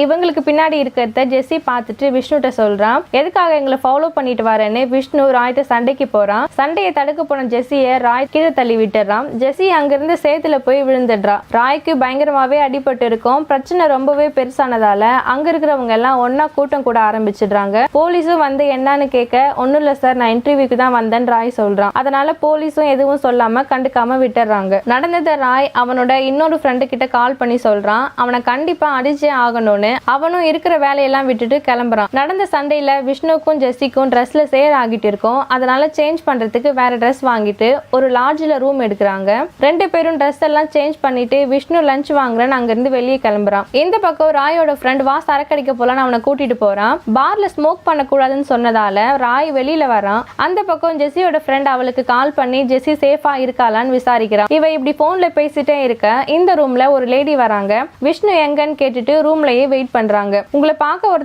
இவங்களுக்கு பின்னாடி இருக்கிறத ஜெஸ்ஸி பார்த்துட்டு விஷ்ணுகிட்ட சொல்றான். எதுக்காக எங்களை ஃபாலோ பண்ணிட்டு வரேன்னு விஷ்ணு ராய்கிட்ட சண்டைக்கு போறான். சண்டையை தடுக்க போன ஜெஸ்ஸியை ராய் கீழே தள்ளி விட்டுறான். ஜெஸ்ஸி அங்கிருந்து சேத்துல போய் விழுந்துடுறா. ராய்க்கு பயங்கரமாவே அடிபட்டு இருக்கும். பிரச்சனை ரொம்பவே பெருசானதால அங்க இருக்கிறவங்க எல்லாம் ஒன்னா கூட்டம் கூட ஆரம்பிச்சிடுறாங்க. போலீஸும் வந்து என்னன்னு கேட்க ஒன்றும் இல்லை சார் நான் இன்டர்வியூக்கு தான் வந்தேன் ராய் சொல்றான். அதனால போலீஸும் எதுவும் சொல்லாம கண்டுக்காம விட்டுறாங்க. நடந்ததை ராய் அவனோட இன்னொரு ஃப்ரெண்டு கிட்ட கால் பண்ணி சொல்றான். அவனை கண்டிப்பா அடிச்சே ஆகணும்னு அவனும் இருக்கிற வேலையெல்லாம் விட்டுட்டு கிளம்புறான். நடந்த சண்டையில விஷ்ணுக்கும் ஜெஸ்டிக்கும் ட்ரெஸ்ல சேர் ஆகிட்டு இருக்கும். அதனால சேஞ்ச் பண்றதுக்கு வேற ட்ரெஸ் வாங்கிட்டு ஒரு லாட்ஜில் ரூம் எடுக்கிறாங்க. ரெண்டு பேரும் ட்ரெஸ் எல்லாம் சேஞ்ச் பண்ணிட்டு விஷ்ணு லஞ்ச் வாங்குறேன்னு அங்கிருந்து வெளியே கிளம்புறான். இந்த பக்கம் ராயோட ஃப்ரெண்ட் வா சரக்கடிக்க போலான்னு அவனை கூட்டிட்டு போறான். பார்ல ஸ்மோக் பண்ணக்கூடாதுன்னு சொன்னதால ராய் வெளியில வரான். அந்த பக்கம் ஜெஸியோட ஃப்ரெண்ட் அவளுக்கு கால் பண்ணி ஜெஸ்ஸி சேஃபா இருக்காளான்னு விசாரிக்கிறான். இவ இப்படி போன்ல பேசிட்டே இருக்க இந்த ரூம்ல ஒரு லேடி வராங்க. விஷ்ணு எங்கன்னு கேட்டுட்டு ரூம்லயே வெயிட் பண்றாங்க. உங்களை பார்க்க ஒரு